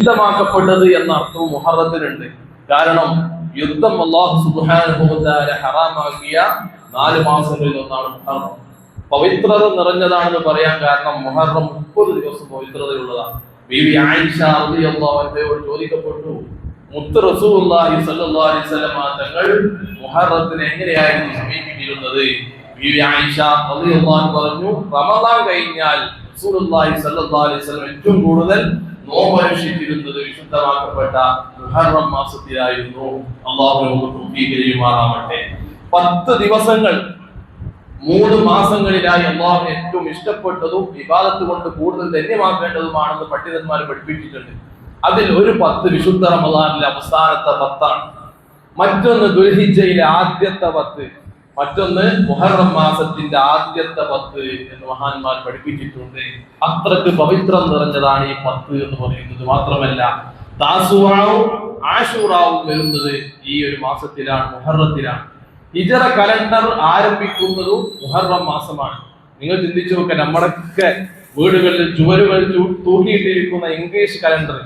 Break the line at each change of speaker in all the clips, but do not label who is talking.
യുദ്ധമാക്കപ്പെട്ടത് എന്ന അർത്ഥവും മുഹറത്തിനുണ്ട്. കാരണം യുദ്ധം അള്ളാഹു സുബാനുഭവത്താരെ ഹറാമാക്കിയ നാല് മാസങ്ങളിൽ ഒന്നാണ് മുഹറം. പവിത്രത നിറഞ്ഞതാണെന്ന് പറയാൻ കാരണം മുഹറം മുപ്പത് ദിവസം പവിത്രതയുള്ളതാണ്. ബീവി ആയിഷ അൻഹയോട് ചോദിക്കപ്പെട്ടു മുത്ത് അലൈഹി വസല്ലമ തങ്ങൾ മുഹറത്തിനെ എങ്ങനെയായിരുന്നു സമീപിച്ചിരുന്നത്? ബീവി ആയിഷ റളിയല്ലാഹു പറഞ്ഞു റമദാൻ കഴിഞ്ഞാൽ റസൂലുള്ളാഹി സ്വല്ലല്ലാഹു അലൈഹി ഏറ്റവും കൂടുതൽ നോമനുഷ്ഠിച്ചിരുന്നത് വിശുദ്ധമാക്കപ്പെട്ട മുഹറം മാസത്തിലായിരുന്നു. അള്ളാഹു തൗഫീഖ് പത്ത് ദിവസങ്ങൾ മൂന്ന് മാസങ്ങളിലായി അള്ളാഹു ഏറ്റവും ഇഷ്ടപ്പെട്ടതും വിവാദത്ത് കൊണ്ട് കൂടുതൽ ധന്യമാക്കേണ്ടതുമാണെന്ന് പണ്ഡിതന്മാർ പഠിപ്പിച്ചിട്ടുണ്ട്. അതിൽ ഒരു പത്ത് വിശുദ്ധ റമദാനിലെ അവസാനത്തെ പത്താണ്. മറ്റൊന്ന് ദുൽഹിജയിലെ ആദ്യത്തെ പത്ത്. മറ്റൊന്ന് മുഹറം മാസത്തിന്റെ ആദ്യത്തെ പത്ത് എന്ന് മഹാന്മാർ പഠിപ്പിച്ചിട്ടുണ്ട്. അത്രയ്ക്ക് പവിത്രം നിറഞ്ഞതാണ് ഈ പത്ത് എന്ന് പറയുന്നത്. മാത്രമല്ല താസുവാവും ആശൂറാവും വരുന്നത് ഈ ഒരു മാസത്തിലാണ് മുഹറത്തിലാണ്. ഹിജറ കലണ്ടർ ആരംഭിക്കുന്നതും മുഹറം മാസമാണ്. നിങ്ങൾ ചിന്തിച്ചു നോക്കുക നമ്മുടെയൊക്കെ വീടുകളിൽ ചുവരുകൾ തൂക്കിയിട്ടിരിക്കുന്ന ഇംഗ്ലീഷ് കലണ്ടർ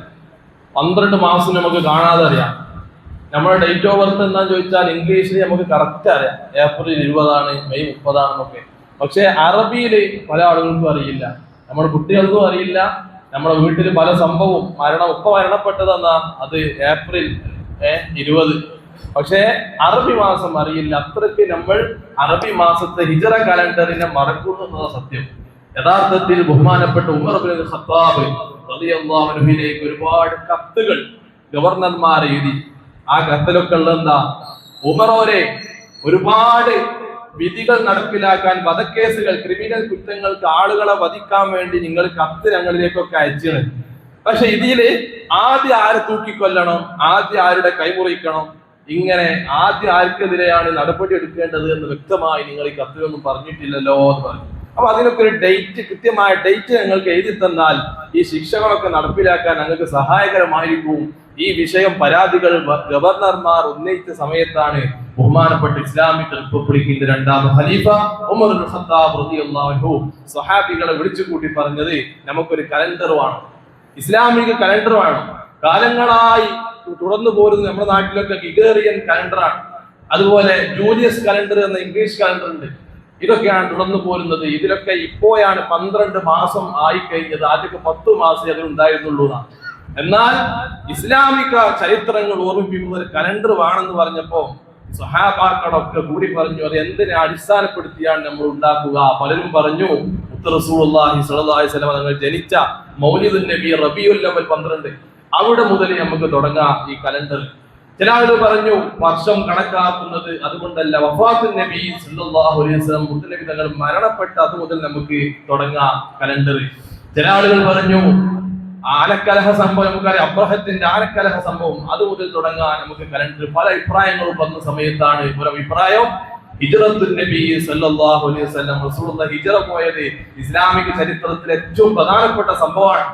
പന്ത്രണ്ട് മാസം നമുക്ക് കാണാതെ അറിയാം. നമ്മുടെ ഡേറ്റ് ഓഫ് ബർത്ത് എന്താന്ന് ചോദിച്ചാൽ ഇംഗ്ലീഷിൽ നമുക്ക് കറക്റ്റ് അറിയാം. ഏപ്രിൽ ഇരുപതാണ് മെയ് മുപ്പതാണെന്നൊക്കെ. പക്ഷെ അറബിയിൽ പല ആളുകൾക്കും അറിയില്ല. നമ്മുടെ കുട്ടികൾക്കും അറിയില്ല. നമ്മുടെ വീട്ടിൽ പല സംഭവവും മരണം ഉപ്പ മരണപ്പെട്ടതെന്നാ? അത് ഏപ്രിൽ ഇരുപത്. പക്ഷേ അറബി മാസം അറിയില്ല. അത്രയ്ക്ക് നമ്മൾ അറബി മാസത്തെ ഹിജറ കലണ്ടറിനെ മറക്കുന്നു എന്നത് സത്യം. യഥാർത്ഥത്തിൽ ബഹുമാനപ്പെട്ട ഉമർ ബിൻ ഖത്താബ് റളിയല്ലാഹു ഒരുപാട് കത്തുകൾ ഗവർണർമാർ എഴുതി. ആ കത്തലൊക്കെ ഉള്ളത് എന്താ? ഉമറോരെ ഒരുപാട് വിധികൾ നടപ്പിലാക്കാൻ വധക്കേസുകൾ ക്രിമിനൽ കുറ്റങ്ങൾക്ക് ആളുകളെ വധിക്കാൻ വേണ്ടി നിങ്ങൾ കത്ത് ഞങ്ങളിലേക്കൊക്കെ അയച്ചാണ് പക്ഷെ ഇതിൽ ആദ്യം ആരെ തൂക്കിക്കൊല്ലണം? ആദ്യം ആരുടെ കൈമുറിക്കണം ഇങ്ങനെ ആദ്യം ആർക്കെതിരെയാണ് നടപടി എടുക്കേണ്ടത് എന്ന് വ്യക്തമായി നിങ്ങൾ ഈ കത്തിലൊന്നും പറഞ്ഞിട്ടില്ലല്ലോ എന്ന് പറഞ്ഞു. അപ്പൊ അതിനൊക്കെ ഒരു ഡേറ്റ് കൃത്യമായ ഡേറ്റ് ഞങ്ങൾക്ക് എഴുതി തന്നാൽ ഈ ശിക്ഷകളൊക്കെ നടപ്പിലാക്കാൻ ഞങ്ങൾക്ക് സഹായകരമായിരിക്കും. ഈ വിഷയം പരാതികൾ ഗവർണർമാർ ഉന്നയിച്ച സമയത്താണ് ബഹുമാനപ്പെട്ട ഇസ്ലാമിക് റിപ്പബ്ലിക്കിന്റെ രണ്ടാം ഖലീഫ ഉമർ ഖത്താബ് റളിയല്ലാഹു സ്വഹാബികളെ വിളിച്ചു കൂട്ടി പറഞ്ഞത് നമുക്കൊരു കലണ്ടർ വേണം. ഇസ്ലാമിക കലണ്ടർ വേണം. കാലങ്ങളായി തുടർന്നു പോരുന്ന നമ്മുടെ നാട്ടിലൊക്കെ ഗിഗേറിയൻ കലണ്ടറാണ് അതുപോലെ ജൂലിയസ് കലണ്ടർ എന്ന ഇംഗ്ലീഷ് കലണ്ടർ ഉണ്ട്. ഇതൊക്കെയാണ് തുടർന്നു പോരുന്നത്. ഇതിലൊക്കെ ഇപ്പോഴാണ് പന്ത്രണ്ട് മാസം ആയി കഴിഞ്ഞത് ആദ്യമൊക്കെ പത്ത് മാസം എന്നാണ്. എന്നാൽ ഇസ്ലാമിക ചരിത്രങ്ങൾ ഓർമ്മിപ്പിക്കുന്ന ഒരു കലണ്ടർ വേണമെന്ന് പറഞ്ഞപ്പോ സഹാബാക്കളൊക്കെ കൂടി പറഞ്ഞു അത് എന്തിനെ അടിസ്ഥാനപ്പെടുത്തിയാണ് നമ്മൾ ഉണ്ടാക്കുക? പലരും പറഞ്ഞു റസൂലുള്ളാഹി അലൈഹി വസല്ലം ജനിച്ച മൗലിദുൻ നബി റബിയുൽ അവൽ പന്ത്രണ്ട്. അവിടെ മുതൽ നമുക്ക് തുടങ്ങാം ഈ കലണ്ടർ. ചില പറഞ്ഞു വർഷം കണക്കാക്കുന്നത് അതുകൊണ്ടല്ല. വഫാത്തു നബി സല്ലല്ലാഹു അലൈഹി വസല്ലം മുത്തനബി തങ്ങൾ മരണപ്പെട്ട അത് മുതൽ നമുക്ക് തുടങ്ങാം കലണ്ടർ ചില ആളുകൾ പറഞ്ഞു ആനക്കലഹ സംഭവം നമുക്കറിയാം അബ്രഹത്തിന്റെ ആനക്കലഹ സംഭവം അത് മുതൽ തുടങ്ങാൻ നമുക്ക് കലണ്ടർ പല അഭിപ്രായങ്ങളും വന്ന സമയത്താണ് ഒരു അഭിപ്രായം. ഹിജറത്തു നബി സല്ലല്ലാഹു അലൈഹി വസല്ലം ഹിജറ പോയത് ഇസ്ലാമിക ചരിത്രത്തിലെ ഏറ്റവും പ്രധാനപ്പെട്ട സംഭവമാണ്.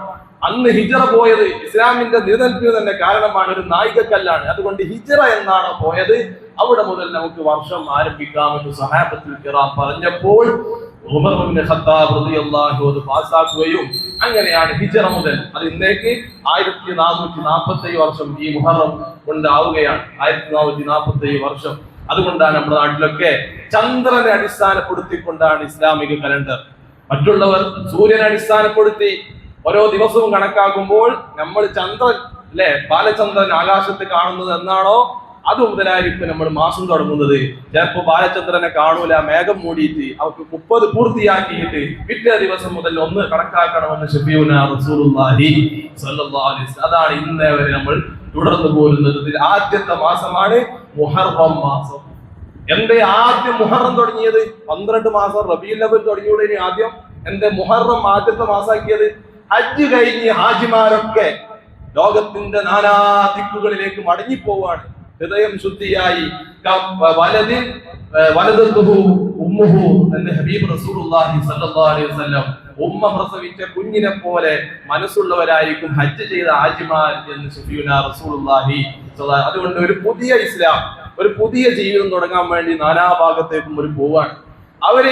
അന്ന് ഹിജറ പോയത് ഇസ്ലാമിന്റെ നിലനിൽപ്പിന് തന്നെ കാരണമാണ് ഒരു നായികക്കല്ലാണ്. അതുകൊണ്ട് ഹിജറ എന്നാണ് പോയത്. അവിടെ മുതൽ നമുക്ക് വർഷം ആരംഭിക്കാമെന്ന് സഹാബത്തിൽ കിറാം പറഞ്ഞപ്പോൾ പാസ്സാക്കുകയും അങ്ങനെയാണ് ഹിജറ മുതൽ. അത് ഇന്നേക്ക് ആയിരത്തി നാനൂറ്റി നാൽപ്പത്തി വർഷം ഈ മുഹറം കൊണ്ടാവുകയാണ് ആയിരത്തി നാനൂറ്റി നാൽപ്പത്തി വർഷം. അതുകൊണ്ടാണ് നമ്മുടെ നാട്ടിലൊക്കെ ചന്ദ്രനെ അടിസ്ഥാനപ്പെടുത്തിക്കൊണ്ടാണ് ഇസ്ലാമിക കലണ്ടർ. മറ്റുള്ളവർ സൂര്യനെ അടിസ്ഥാനപ്പെടുത്തി ഓരോ ദിവസവും കണക്കാക്കുമ്പോൾ നമ്മൾ ചന്ദ്രൻ അല്ലെ? ബാലചന്ദ്രൻ ആകാശത്ത് കാണുന്നത് എന്നാണോ? അത് മുതലായിരിക്കും നമ്മൾ മാസം തുടങ്ങുന്നത്. ചിലപ്പോ ബാലചന്ദ്രനെ കാണൂല മേഘം മൂടിയിട്ട് അവർക്ക് മുപ്പത് പൂർത്തിയാക്കിയിട്ട് പിറ്റേ ദിവസം മുതൽ ഒന്ന് കണക്കാക്കണമെന്ന് അതാണ് ഇന്നേ വരെ നമ്മൾ തുടർന്നു പോരുന്നത്. ആദ്യത്തെ മാസമാണ് മുഹറം മാസം. എന്റെ ആദ്യം മുഹറം തുടങ്ങിയത്? പന്ത്രണ്ട് മാസം റബീൽ അവൽ തുടങ്ങിയൂടെ ആദ്യം. എന്റെ മുഹറം ആദ്യത്തെ മാസാക്കിയത് ഹജ്ജ് കഴിഞ്ഞ് ഹാജിമാരൊക്കെ ലോകത്തിന്റെ നാനാ ദിക്കുകളിലേക്ക് മടങ്ങിപ്പോവാണ്. ഹൃദയം ശുദ്ധിയായി. വലതിൽ വലത് വലതുഹു ഉമ്മുഹു എന്ന് ഹബീബ് റസൂലുള്ളാഹി സ്വല്ലല്ലാഹു അലൈഹി വസല്ലം ഉമ്മ പ്രസവിച്ച കുഞ്ഞിനെ പോലെ മനസ്സുള്ളവരായിരിക്കും ഹജ്ജ് ചെയ്ത ഹാജിമാർ എന്ന് ഷഫീഉന റസൂലുള്ളാഹി അതുകൊണ്ട് ഒരു പുതിയ ഇസ്ലാം ഒരു പുതിയ ജീവിതം തുടങ്ങാൻ വേണ്ടി നാനാഭാഗത്തേക്കും ഒരു പോവാണ്. അവർ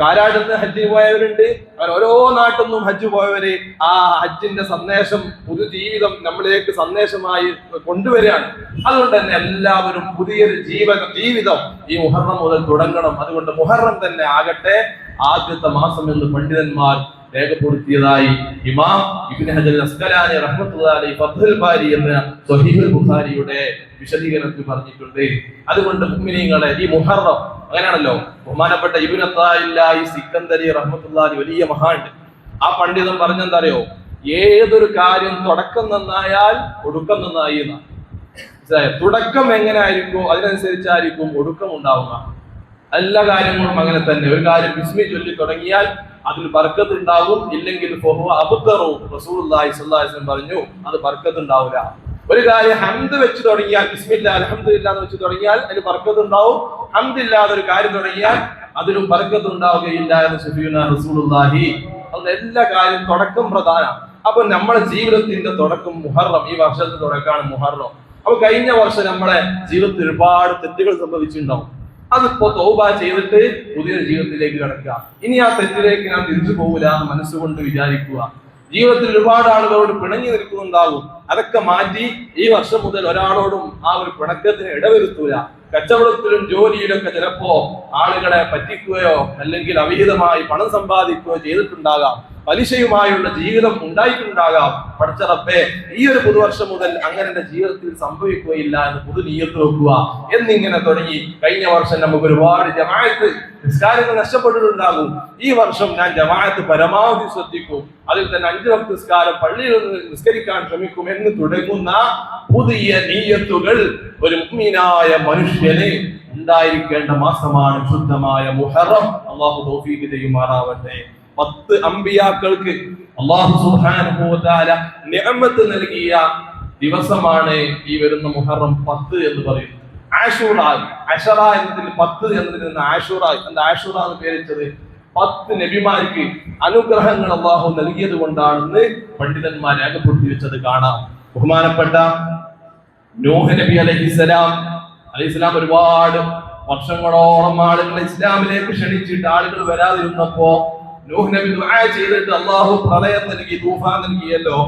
കാരാടുന്ന ഹജ്ജിന് പോയവരുണ്ട്. അവർ ഓരോ നാട്ടിൽ നിന്നും ഹജ്ജ് പോയവര് ആ ഹജ്ജിന്റെ സന്ദേശം പുതുജീവിതം നമ്മളിലേക്ക് സന്ദേശമായി കൊണ്ടുവരികയാണ്. അതുകൊണ്ട് തന്നെ എല്ലാവരും പുതിയൊരു ജീവ ജീവിതം ഈ മുഹറം മുതൽ തുടങ്ങണം. അതുകൊണ്ട് മുഹറം തന്നെ ആകട്ടെ. ആദ്യത്തെ മാസം എന്ന് പണ്ഡിതന്മാർ രേഖപ്പെടുത്തിയതായി ഇമാം ഇബ്നു ഹജൽ അസ്കലാനി റഹ്മത്തുള്ളാഹി ഫത്ഹുൽ ബാരി എന്ന സ്വഹീഹുൽ ബുഖാരിയുടെ വിശദീകരണത്തിൽ പറഞ്ഞിട്ടുണ്ട്. അതുകൊണ്ട് മുഅ്മിനീങ്ങളെ ഈ മുഹറം അങ്ങനെയാണല്ലോ ബഹുമാനപ്പെട്ട ഇബ്നു അത്തായില്ലായി സിക്കന്ദരി റഹ്മത്തുള്ളാഹി വലിയ മഹാണ്ട് ആ പണ്ഡിതൻ പറഞ്ഞെന്താ അറിയോ ഏതൊരു കാര്യം തുടക്കം നന്നായാൽ ഒടുക്കം നന്നായി എന്നാണ്? തുടക്കം എങ്ങനെ ആയിരിക്കും അതിനനുസരിച്ചായിരിക്കും ഒടുക്കം ഉണ്ടാവുക. എല്ലാ കാര്യങ്ങളും അങ്ങനെ തന്നെ. ഒരു കാര്യം ബിസ്മി ചൊല്ലി തുടങ്ങിയാൽ അതിൽ ബർക്കത്ത് ഉണ്ടാവും ഇല്ലെങ്കിൽ പറഞ്ഞു അത് ബർക്കത്ത് ഉണ്ടാവില്ല ഒരു കാര്യം ഹംദ് വെച്ച് തുടങ്ങിയാൽ ബിസ്മില്ല അലഹന്ത് എന്ന് വെച്ച് തുടങ്ങിയാൽ അതിന് ബർക്കത്ത് ഉണ്ടാവും ഹന്ത് ഇല്ലാതെ ഒരു കാര്യം തുടങ്ങിയാൽ അതിനും ബർക്കത്ത് ഉണ്ടാവുകയില്ല എന്ന് സുഫീന റസൂലുള്ളാഹി. അതുകൊണ്ട് എല്ലാ കാര്യം തുടക്കം പ്രധാനമാണ് അപ്പൊ നമ്മുടെ ജീവിതത്തിന്റെ തുടക്കം മുഹറം. ഈ വർഷത്തെ തുടക്കമാണ് മുഹറം. അപ്പൊ കഴിഞ്ഞ വർഷം നമ്മളെ ജീവിതത്തിൽ ഒരുപാട് തെറ്റുകൾ സംഭവിച്ചിട്ടുണ്ടാവും. അതിപ്പോ തോബ ചെയ്തിട്ട് പുതിയ ജീവിതത്തിലേക്ക് കിടക്കുക. ഇനി ആ തെറ്റിലേക്ക് ഞാൻ തിരിച്ചു പോകില്ല എന്ന് മനസ്സുകൊണ്ട് വിചാരിക്കുക. ജീവിതത്തിൽ ഒരുപാട് ആളുകളോട് പിണങ്ങി നിൽക്കുന്നുണ്ടാവും. അതൊക്കെ മാറ്റി ഈ വർഷം മുതൽ ഒരാളോടും ആ ഒരു പിണക്കത്തിന് ഇടവരുത്തൂല. കച്ചവടത്തിലും ജോലിയിലൊക്കെ ചിലപ്പോ ആളുകളെ പറ്റിക്കുകയോ അല്ലെങ്കിൽ അവിഹിതമായി പണം സമ്പാദിക്കുകയോ ചെയ്തിട്ടുണ്ടാകാം. പലിശയുമായുള്ള ജീവിതം ഉണ്ടായിട്ടുണ്ടാകാം. പഠിച്ചറപ്പേ ഈ ഒരു പുതുവർഷം മുതൽ അങ്ങനെ എന്റെ ജീവിതത്തിൽ സംഭവിക്കുകയില്ല എന്ന് പുതു നീയത്ത് വെക്കുക എന്നിങ്ങനെ തുടങ്ങി കഴിഞ്ഞ വർഷം നമുക്ക് ഒരുപാട് ജമായത്ത് നിസ്കാരങ്ങൾ നഷ്ടപ്പെട്ടിട്ടുണ്ടാകും. ഈ വർഷം ഞാൻ ജമായത്ത് പരമാവധി ശ്രദ്ധിക്കും. അതിൽ തന്നെ അഞ്ചു വക്ത നിസ്കാരം പള്ളിയിൽ നിന്ന് നിസ്കരിക്കാൻ ശ്രമിക്കും എന്ന് തുടങ്ങുന്ന പുതിയ നീയത്തുകൾ ഒരു മുഅ്മിനായ മനുഷ്യന് ഉണ്ടായിരിക്കേണ്ട മാസമാണ് ശുദ്ധമായ മുഹറം. അള്ളാഹു തൗഫീഖ് ചെയ്യുമാറാവട്ടെ. പത്ത് അമ്പിയാക്കൾക്ക് അള്ളാഹു നൽകിയ ദിവസമാണ് ഈ വരുന്ന മുഹറം പത്ത് എന്ന് പറയുന്നത്. ആഷൂറ അഷറ എന്നതിൽ പത്ത് എന്നതിൽ നിന്ന് ആഷൂറ ആഷൂറ എന്ന് പേരിച്ചത് പത്ത് നബിമാർക്ക് അനുഗ്രഹങ്ങൾ അള്ളാഹു നൽകിയത് കൊണ്ടാണെന്ന് പണ്ഡിതന്മാർ രേഖപ്പെടുത്തി വെച്ചത് കാണാം. ബഹുമാനപ്പെട്ട നൂഹ് നബി അലഹിസ്സലാം അലൈഹിസ്ലാം ഒരുപാട് വർഷങ്ങളോളം ആളുകളെ ഇസ്ലാമിലേക്ക് ക്ഷണിച്ചിട്ട് ആളുകൾ വരാതിരുന്നപ്പോ ദുആ ചെയ്തിട്ട് അള്ളാഹു പ്രളയം നൽകി തൂഫാൻ നൽകിയല്ലോ.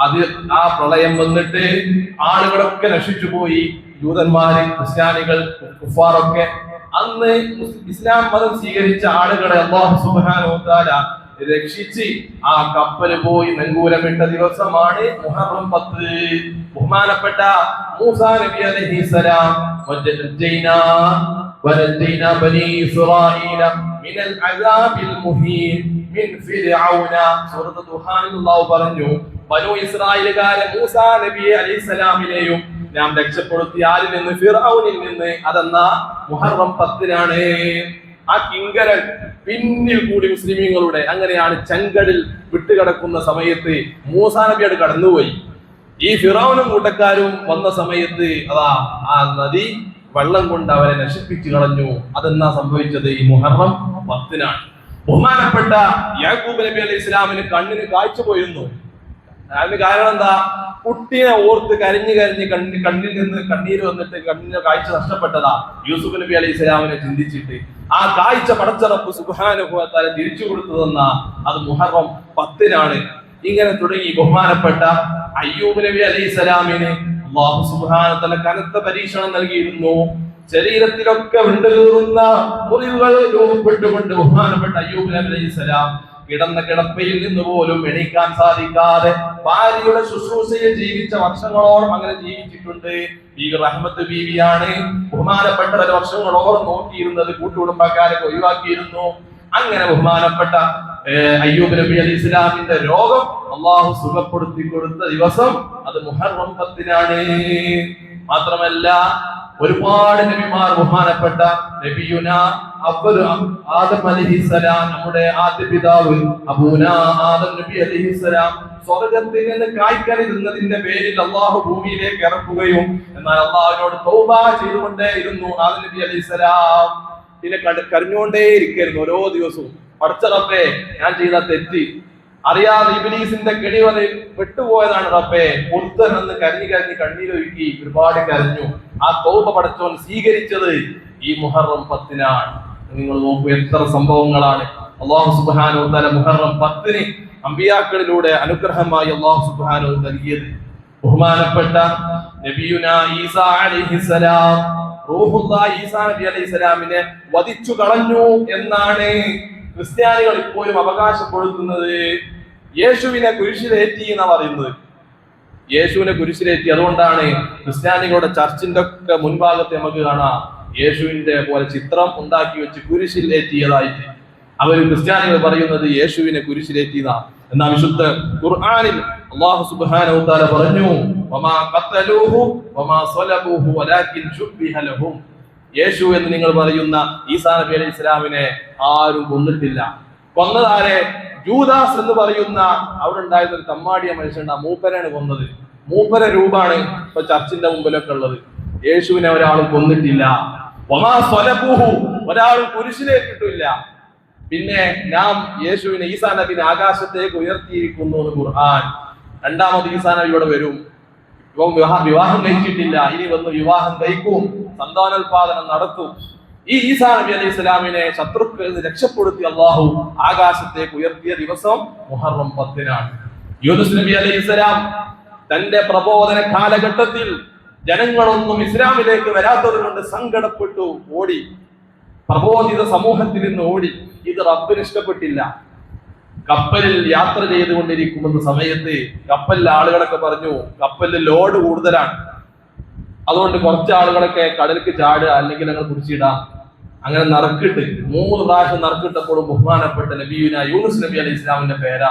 അത് ആ പ്രളയം വന്നിട്ട് ആളുകളൊക്കെ നശിച്ചു പോയി. ജൂതന്മാര് ക്രിസ്ത്യാനികൾ കുഫാറൊക്കെ. അന്ന് ഇസ്ലാം മതം സ്വീകരിച്ച ആളുകളെ അള്ളാഹു തആല രക്ഷിച്ച് ആ കപ്പൽ പോയി നങ്കൂലമിട്ട ദിവസമാണ് മുഹറം പത്ത്. ബഹുമാനപ്പെട്ട മൂസാ നബി അലൈഹിസ്സലാം മിനൽ അദാബിൽ മുഹീൻ മിൻ ഫിർഔന സൂറത്ത് ദുഹാനിൽ അല്ലാഹു പറഞ്ഞു ബനു ഇസ്രായേലുകാരെ മൂസാ നബിയെ അലൈഹിസ്സലാമിലെയും നാം രക്ഷപ്പെടുത്തി ആരിൽ നിന്ന്? ഫിർഔനിൽ നിന്ന്. അതെന്ന മുഹറം പത്തിനാണ്. ആ കിങ്കരൻ പിന്നിൽ കൂടി മുസ്ലിമീങ്ങളുടെ അങ്ങനെയാണ് ചങ്കടിൽ വിട്ടുകിടക്കുന്ന സമയത്ത് മൂസാ നബിയോട് കടന്നുപോയി. ഈ ഫിറോനും കൂട്ടക്കാരും വന്ന സമയത്ത് അതാ ആ നദി വെള്ളം കൊണ്ട് അവരെ നശിപ്പിച്ചു കളഞ്ഞു. അതെന്നാ സംഭവിച്ചത്? ഈ മുഹറം പത്തിനാണ്. ബഹുമാനപ്പെട്ട യാക്കൂബ് നബി അലൈഹി ഇസ്ലാമിന് കണ്ണിന് കാഴ്ച പോയിരുന്നു. അതിന് കാരണം എന്താ? കുട്ടിയെ ഓർത്ത് കരഞ്ഞു കരഞ്ഞ് കണ്ണി കണ്ണിൽ നിന്ന് കണ്ണീര് വന്നിട്ട് കണ്ണിന് കാഴ്ച നഷ്ടപ്പെട്ടതാ യൂസുഫ് നബി അലൈഹി ഇസ്ലാമിനെ ചിന്തിച്ചിട്ട്. ആ കാഴ്ച പടച്ചറപ്പ് സുഖാനുഭവത്താലെ തിരിച്ചു കൊടുത്തതെന്ന അത് മുഹറം പത്തിനാണ്. ഇങ്ങനെ തുടങ്ങി ബഹുമാനപ്പെട്ട അയ്യൂബ് നബി അലൈഹി സ്വലാമിന് അള്ളാഹു സുബാനത്തല കനത്ത പരീക്ഷണം നൽകിയിരുന്നു. ശരീരത്തിലൊക്കെ വിണ്ടുകീറുന്ന മുറിവുകൾ രൂപപ്പെട്ടുകൊണ്ട് ബഹുമാനപ്പെട്ട അയ്യൂബ് നബി സ്വലാം കിടന്ന കിടപ്പയിൽ നിന്ന് പോലും എണീക്കാൻ സാധിക്കാതെ ഭാര്യയുടെ ശുശ്രൂഷയിൽ ജീവിച്ച വർഷങ്ങളോളം അങ്ങനെ ജീവിച്ചിട്ടുണ്ട്. ഈ റഹ്മത്ത് ബീവിയാണ് ബഹുമാനപ്പെട്ട വർഷങ്ങളോളം നോക്കിയിരുന്നത് കൂട്ടുകുടുംബക്കാരെ ഒഴിവാക്കിയിരുന്നു. അങ്ങനെ ബഹുമാനപ്പെട്ട അയ്യൂബ് നബി അലി ഇസ്ലാമിന്റെ രോഗം അള്ളാഹു സുഖപ്പെടുത്തി കൊടുത്ത ദിവസം അത് മുഹറം പത്തിനാണ്. മാത്രമല്ല ഒരുപാട് നബിമാർ ബഹുമാനപ്പെട്ട നബിയുന അവ്വലു ആദം അലൈഹിസ്സലാം നമ്മുടെ ആദ്യ പിതാവ് അബൂന ആദം നബി അലൈഹിസ്സലാം സ്വർഗത്തിൽ നിന്ന് കായ്ക്കറി നിന്നതിന്റെ പേരിൽ അള്ളാഹു ഭൂമിയിലേക്ക് ഇറക്കുകയും എന്നാൽ അള്ളാഹുവിനോട് തൗബ ചെയ്തുകൊണ്ടേ ഇരുന്നു ആദം നബി അലൈഹിസ്സലാം. പിന്നെ കണ്ട് കരഞ്ഞുകൊണ്ടേ ഇരിക്കായിരുന്നു ഓരോ ദിവസവും. പഠിച്ച ഞാൻ ചെയ്ത തെറ്റ്. അറിയാതെ ഇബിലീസിന്റെ കെടി പെട്ടുപോയതാണ് വിട്ടുപോയതാണ് റബ്ബേ എന്ന് കരഞ്ഞു കരഞ്ഞ് കണ്ണീരൊഴുക്കി ഒരുപാട് കരഞ്ഞു. ആ തോപ പടച്ചോൻ സ്വീകരിച്ചത് ഈ മുഹറം പത്തിനാണ്. നിങ്ങൾ നോക്കൂ എത്ര സംഭവങ്ങളാണ്. അള്ളാഹു സുബാനു തല മുഹറം പത്തിന് അമ്പിയാക്കളിലൂടെ അനുഗ്രഹമായി അള്ളാഹു സുബാനു നൽകിയത്. ബഹുമാനപ്പെട്ട നബിയുന ഈസാ അലൈഹിസ്സലാം റൂഹുല്ലാ ഈസാ വധിച്ചു കളഞ്ഞു എന്നാണ് ക്രിസ്ത്യാനികൾ ഇപ്പോഴും അവകാശപ്പെടുത്തുന്നത് യേശുവിനെ കുരിശിലേറ്റി എന്നാ പറയുന്നത്. യേശുവിനെ കുരിശിലേറ്റി. അതുകൊണ്ടാണ് ക്രിസ്ത്യാനികളുടെ ചർച്ചിന്റെ ഒക്കെ മുൻഭാഗത്ത് നമുക്ക് കാണാം യേശുവിന്റെ പോലെ ചിത്രം ഉണ്ടാക്കി വെച്ച് കുരിശിലേറ്റിയതായിട്ട് അവർ ക്രിസ്ത്യാനികൾ പറയുന്നത് യേശുവിനെ കുരിശിലേറ്റിയതാ എന്നാ. വിശുദ്ധ ഖുർആാനിൽ അള്ളാഹു സുബ്ഹാനഹു പറഞ്ഞു വമാ വമാ ലഹും. യേശു എന്ന് നിങ്ങൾ പറയുന്ന ഈസാ നബി അലൈഹി ഇസ്ലാമിനെ ആരും കൊന്നിട്ടില്ല. കൊന്നതാരെ ജൂദാസ് എന്ന് പറയുന്ന അവിടെ ഉണ്ടായിരുന്ന ഒരു തമ്മാടിയ മനുഷ്യൻ ആ മൂപ്പരാണ് കൊന്നത്. മൂപ്പര രൂപാണ് ഇപ്പൊ ചർച്ചിന്റെ മുമ്പിലൊക്കെ ഉള്ളത്. യേശുവിനെ ഒരാളും കൊന്നിട്ടില്ല. ഒരാളും കുരിശിലേക്കിട്ടില്ല പിന്നെ നാം യേശുവിനെ ഈസാ നബിനെ ആകാശത്തേക്ക് ഉയർത്തിയിരിക്കുന്നു ഖുർആൻ. രണ്ടാമത് ഈസാ നബി ഇവിടെ വരും. വിവാഹം വിവാഹം കഴിച്ചിട്ടില്ല ഇനി വന്ന് വിവാഹം കഴിക്കും സന്താനോത്പാദനം നടത്തും. ഈ ഈസാ നബി അലൈഹി ഇസ്ലാമിനെ ശത്രുക്കളിൽ നിന്ന് രക്ഷപ്പെടുത്തി അള്ളാഹു ആകാശത്തേക്ക് ഉയർത്തിയ ദിവസം മുഹറം പത്തിനാണ്. യൂനുസ് നബി അലൈഹി ഇസ്ലാം തന്റെ പ്രബോധന കാലഘട്ടത്തിൽ ജനങ്ങളൊന്നും ഇസ്ലാമിലേക്ക് വരാത്തത് കൊണ്ട് സങ്കടപ്പെട്ടു ഓടി. പ്രബോധിത സമൂഹത്തിൽ നിന്ന് ഓടി. ഇത് റബ്ബിന് ഇഷ്ടപ്പെട്ടില്ല. കപ്പലിൽ യാത്ര ചെയ്തുകൊണ്ടിരിക്കുമെന്ന സമയത്ത് കപ്പലിലെ ആളുകളൊക്കെ പറഞ്ഞു കപ്പലിൽ ലോഡ് കൂടുതലാണ്. അതുകൊണ്ട് കുറച്ച് ആളുകളൊക്കെ കടലിക്ക് ചാടുക അല്ലെങ്കിൽ ഞങ്ങൾ കുടിച്ചിടാം. അങ്ങനെ നറുക്കിട്ട് മൂന്ന് പ്രാവശ്യം നറുക്കിട്ടപ്പോഴും ബഹുമാനപ്പെട്ട നബിയുന യൂനുസ് നബി അലൈഹി ഇസ്ലാമിന്റെ പേരാ.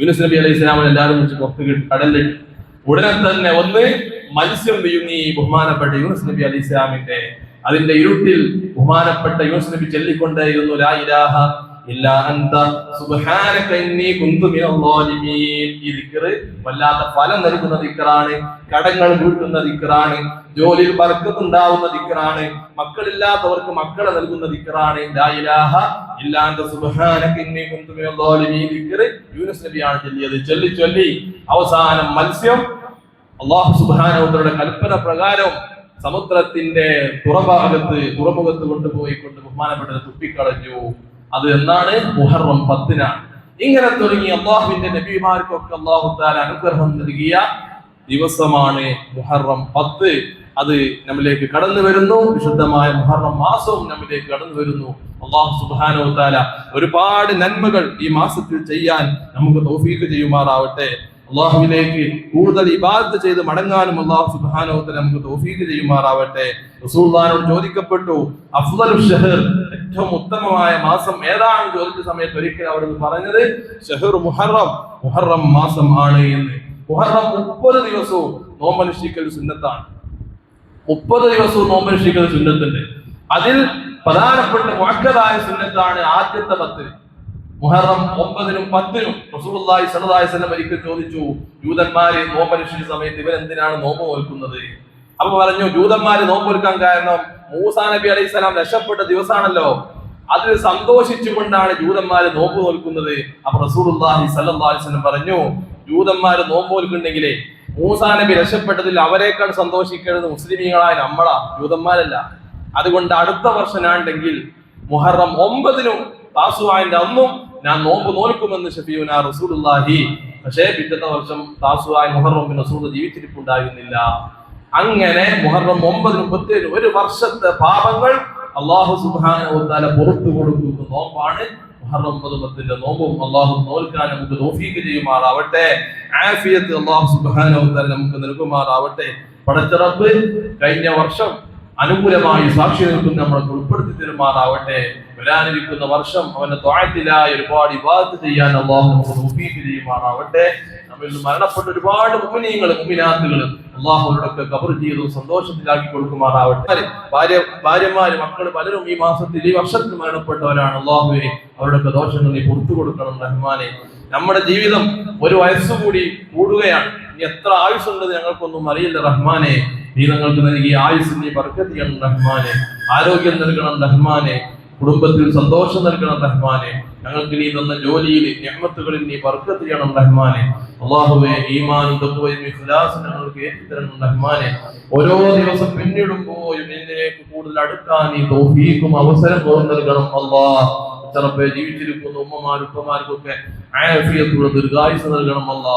യൂനുസ് നബി അലൈഹി ഇസ്ലാമിനെ എല്ലാവരും വിളിച്ച് പുറത്ത് കടലിൽ ഉടനെ തന്നെ ഒന്ന് മത്സ്യം വിഴുങ്ങി ബഹുമാനപ്പെട്ട യൂനുസ് നബി അലൈഹി ഇസ്ലാമിന്റെ അതിന്റെ ഇരുട്ടിൽ ബഹുമാനപ്പെട്ട യൂനുസ് നബി ചൊല്ലിക്കൊണ്ടേയിരുന്നു. ലാ ഇലാഹ വല്ലാത്ത ഫലം നൽകുന്ന ദിക്കറാണ് കടങ്ങൾ വീട്ടുന്ന ദിക്കറാണ് ജോലിയിൽ ബർക്കത്ത് ഉണ്ടാവുന്ന ദിക്കറാണ് മക്കളില്ലാത്തവർക്ക് മക്കളെ നൽകുന്ന ദിക്കറാണ് യൂനുസ് നബിയാണ് ചൊല്ലിയത്. ചൊല്ലി ചൊല്ലി. അവസാനം മത്സ്യം. അള്ളാഹു സുബാനോദരുടെ കൽപ്പന പ്രകാരം സമുദ്രത്തിന്റെ പുറഭാഗത്ത് പുറമുഖത്ത് കൊണ്ടുപോയി കൊണ്ട് ബഹുമാനപ്പെട്ടത് തുപ്പിക്കളഞ്ഞു. അത് എന്നാണ് മുഹറം പത്തിനാണ്. ഇങ്ങനെ തുടങ്ങി അള്ളാഹുവിന്റെ നബിമാർക്കൊക്കെ അള്ളാഹു താല അനുഗ്രഹം നൽകിയ ദിവസമാണ് മുഹറം പത്ത്. അത് നമ്മിലേക്ക് കടന്നു വരുന്നു. വിശുദ്ധമായ മുഹറം മാസവും നമ്മിലേക്ക് കടന്നു വരുന്നു. അള്ളാഹു സുബാനോ താല ഒരുപാട് നന്മകൾ ഈ മാസത്തിൽ ചെയ്യാൻ നമുക്ക് തൗഫീഖ് ചെയ്യുമാറാവട്ടെ. അള്ളാഹുവിലേക്ക് കൂടുതൽ ഇബാദത്ത് ചെയ്ത് മടങ്ങാനും അള്ളാഹു സുബാനോത്തിന് നമുക്ക് തൗഫീഖ് ചെയ്യുമാറാവട്ടെ. റസൂൽദാനോട് ചോദിക്കപ്പെട്ടു ഷഹർ ഏറ്റവും ഉത്തമമായ മാസം ഏതാണ്? ചോദിച്ച സമയത്ത് ഒരിക്കൽ അവിടുന്ന് പറഞ്ഞത് ഷഹർ മുഹറം മുഹറം മാസം ആണ് എന്ന്. മുഹറം മുപ്പത് ദിവസവും നോമ്പനുഷ്ഠിക്കൽ സുന്നത്താണ്. മുപ്പത് ദിവസവും നോമ്പനുഷ്ഠിക്കൽ സുന്നത്തുണ്ട്. അതിൽ പ്രധാനപ്പെട്ട മുഴക്കതായ സുന്നത്താണ് ആദ്യത്തെ പത്തിന് മുഹറം ഒമ്പതിനും പത്തിനും റസൂലുള്ളാഹി സ്വല്ലല്ലാഹി അലൈഹി വസല്ലം ഒരിക്കൽ ചോദിച്ചു ജൂതന്മാര് നോമ്പനുഷ്ഠിച്ച സമയത്ത് ഇവർ എന്തിനാണ് നോമ്പ് നോൽക്കുന്നത് അപ്പൊ പറഞ്ഞു ജൂതന്മാര് നോമ്പ് നോൽക്കാൻ കാരണം മൂസാ നബി അലൈഹി സ്വലാം രക്ഷപ്പെട്ട ദിവസമാണല്ലോ അതിൽ സന്തോഷിച്ചുകൊണ്ടാണ് ജൂതന്മാര് നോമ്പ് നോൽക്കുന്നത്. അപ്പൊ റസൂലുള്ളാഹി സ്വല്ലല്ലാഹി അലൈഹി വസല്ലം പറഞ്ഞു ജൂതന്മാര് നോമ്പ് നോൽക്കുന്നുണ്ടെങ്കിലേ മൂസാ നബി രക്ഷപ്പെട്ടതിൽ അവരെക്കാൾ സന്തോഷിക്കേണ്ടത് മുസ്ലിമീങ്ങളായ നമ്മളാ ജൂതന്മാരല്ല. അതുകൊണ്ട് അടുത്ത വർഷനാണെങ്കിൽ മുഹറം ഒമ്പതിനും താസുവാന്റെ അന്നും ഞാൻ നോമ്പ് നോൽക്കുമെന്ന് ഷഫീന റസൂലുള്ളാഹി. പക്ഷേ പിറ്റത്തെ വർഷം താസുവായ മുഹറം റസൂൽ ജീവിച്ചിരിപ്പുണ്ടായിരുന്നില്ല. അങ്ങനെ മുഹറം ഒമ്പത് മുപ്പത്തേഴ് ഒരു വർഷത്തെ പാപങ്ങൾ അള്ളാഹു വതആല പുറത്തു കൊടുക്കുന്ന. നോമ്പാണ് മുഹറം ഒമ്പത് പത്തിന്റെ നോമ്പും. നമുക്ക് ആഫിയത്ത് നമുക്ക് കഴിഞ്ഞ വർഷം അനുകൂലമായി സാക്ഷി നിൽക്കുന്ന നമ്മളെ ഉൾപ്പെടുത്തി തരുമാറാവട്ടെ വരാനിരിക്കുന്ന വർഷം അവന്റെ ത്വാഴത്തിലായി ഒരുപാട് വിവാദ ചെയ്യാൻ അള്ളാഹു ചെയ്യുമാറാവട്ടെ. നമ്മിൽ മരണപ്പെട്ട ഒരുപാട് മുമിനീങ്ങളും മുമിനാത്തുകളും അള്ളാഹുവിനോടൊക്കെ കബർ ചെയ്തു സന്തോഷത്തിലാക്കി കൊടുക്കുമാറാവട്ടെ. ഭാര്യ ഭാര്യമാര് മക്കൾ പലരും ഈ മാസത്തിൽ ഈ വർഷത്തിൽ മരണപ്പെട്ടവരാണ്. അള്ളാഹുവിനെ അവരുടെയൊക്കെ ദോഷങ്ങൾ നീ പുറത്തു കൊടുക്കണം റഹ്മാനെ നമ്മുടെ ജീവിതം ഒരു വയസ്സുകൂടി കൂടുകയാണ്. ഇനി എത്ര ആയുസ്സുണ്ടെന്ന് ഞങ്ങൾക്കൊന്നും അറിയില്ല റഹ്മാനെ. നീ ഞങ്ങൾക്ക് നൽകിയ ആയുസ് നീ ബർക്കത്ത് ചെയ്യണം റഹ്മാനെ. ആരോഗ്യം നൽകണം റഹ്മാനെ. കുടുംബത്തിൽ സന്തോഷം നൽകണം റഹ്മാനെ. ഞങ്ങൾക്ക് നീ തന്ന ജോലിയിൽ ഞമ്മത്തുകളിൽ നീ ബർക്കത്ത് ചെയ്യണം റഹ്മാനെ. അള്ളാഹുവെ ഈമാനും ഇഖ്ലാസും ഞങ്ങൾക്ക് ഏറ്റിത്തരണം റഹ്മാനെ. ഓരോ ദിവസം പിന്നിടുമ്പോഴും നിന്നിലേക്ക് കൂടുതൽ അടുക്കാൻ നീ തോഫീക്കും അവസരം നൽകണം അള്ളാഹ് ചിലപ്പോ ജീവിച്ചിരിക്കുന്ന ഉമ്മമാർ ഉപ്പമാർക്കൊക്കെ ആഫിയത്തുള്ള ദീർഘായുസ് നൽകണം അല്ല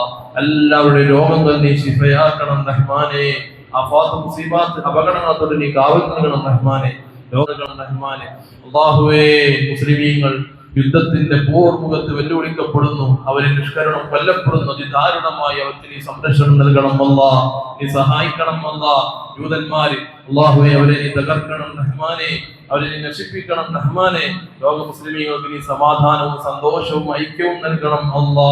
എല്ലാവരുടെയും രോഗങ്ങൾ നീ ശിഫയാക്കണം റഹ്മാനെ. അഫാത്ത് മുസീബാത്ത് അപകടങ്ങളത്തോട് നീ കാവൽ നൽകണം റഹ്മാനെ രോഗങ്ങൾ റഹ്മാനെ. അള്ളാഹുവേ മുസ്ലിമീങ്ങൾ യുദ്ധത്തിന്റെ പൂർമുഖത്ത് വെല്ലുവിളിക്കപ്പെടുന്നു അവരെ നിഷ്കരണം കൊല്ലപ്പെടുന്നു അതിദാരുണമായി അവർക്ക് നീ സംരക്ഷണം നൽകണം അല്ല നീ സഹായിക്കണം അല്ല. യൂതന്മാര് അള്ളാഹുവെ അവരെ നീ തകർക്കണം റഹ്മാനെ അവരെ നീ നശിപ്പിക്കണം റഹ്മാനെ. ലോക മുസ്ലിമീങ്ങൾക്ക് നീ സമാധാനവും സന്തോഷവും ഐക്യവും നൽകണം അല്ലാ.